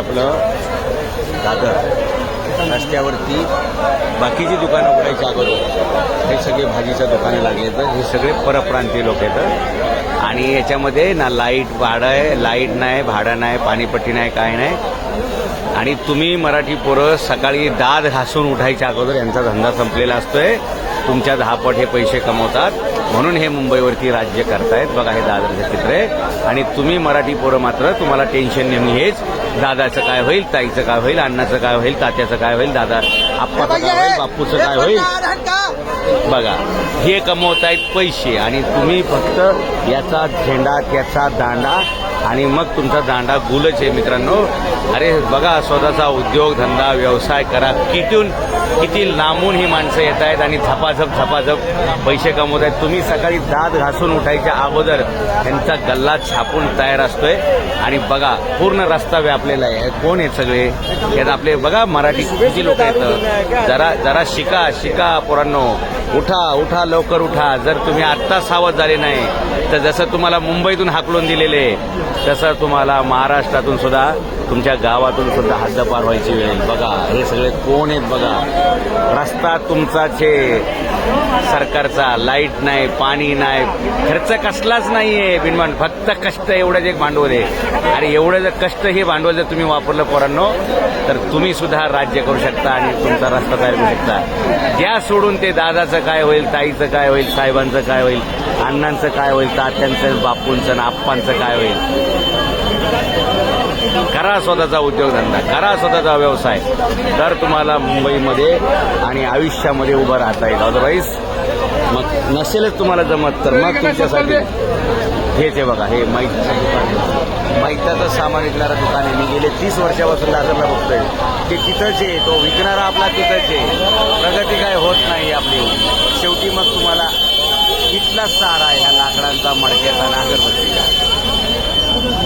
आपलं दादर. रस्त्यावरती बाकीची दुकानं उघडायची अगोदर हे सगळे भाजीच्या दुकानं लागले तर हे सगळे परप्रांतीय लोक येतात आणि याच्यामध्ये ना लाइट भाडं आहे लाइट नाही भाडं नाही पाणीपट्टी नाही काय नाही. आणि तुम्ही मराठी पोरं सकाळी दाद घासून उठायच्या अगोदर यांचा धंदा संपलेला असतोय. तुमच्या दहापट हे पैसे कमवतात. म्हणून हे मुंबईवरती राज्य करतायत. बघा हे दादरचं चित्र आहे आणि तुम्ही मराठी पोरं मात्र तुम्हाला टेन्शन नेहमी हेच. दादाचं काय होईल ताईचं काय होईल अण्णाचं काय होईल तात्याचं काय होईल दादा आप्पाचं काय होईल बापूचं काय होईल? बघा हे कमवतायत पैसे. आणि तुम्ही फक्त याचा झेंडा त्याचा दांडा आणि मग तुमचा दांडा गुलच आहे मित्रांनो. अरे बघा स्वतःचा उद्योग धंदा व्यवसाय करा. किटून किती लांबून ही माणसं येत आहेत आणि झपाझप झपाझप पैसे कमवत आहेत. तुम्ही सकाळी दात घासून उठायच्या अगोदर त्यांचा गल्ला छापून तयार असतोय. आणि बघा पूर्ण रस्ता व्यापलेला आहे. कोण आहेत सगळे? यात आपले बघा मराठी किती लोक आहेत. जरा जरा शिका शिका पोरांनो. उठा उठा लवकर उठा. जर तुम्ही आत्ता सावध झाले नाही तर जसं तुम्हाला मुंबईतून हाकलून दिलेले तसं तुम्हाला महाराष्ट्रातून सुद्धा तुमच्या गावातून सुद्धा हद्दपार व्हायची वेळ बघा हे सगळे कोण आहेत बघा. रस्ता तुमचाच आहे. सरकारचा लाइट नाही पाणी नाही. खर्च कसलाच नाहीये बिनमान फक्त कष्ट एवढंच एक भांडवल आहे. आणि एवढं जर कष्ट हे भांडवल जर तुम्ही वापरलं पोरांनो तर तुम्ही सुद्धा राज्य करू शकता आणि तुमचा रस्ता तयार करू शकता. ज्या सोडून ते दादाचं काय होईल ताईचं काय होईल साहेबांचं काय होईल अण्णांचं काय होईल तात्यांचं बापूंचं आणि आप्पांचं काय होईल. करा स्वतःचा उद्योगधंदा करा स्वतःचा व्यवसाय. तर तुम्हाला मुंबईमध्ये आणि आयुष्यामध्ये उभं राहता येईल अदरवाईज मग नसेलच तुम्हाला जमत तर मग तुमच्यासाठी हेच आहे बघा हे माहितीचं दुकान आहे सामान विकणारं दुकान आहे. मी गेले तीस वर्षापासून दादरला बघतोय. ते तिथंच आहे तो विकणारा आपला तिथंच आहे. प्रगती काय होत नाही आपली. शेवटी मग तुम्हाला इथलाच सहारा आहे ह्या लाकडांचा मडक्याचा आणि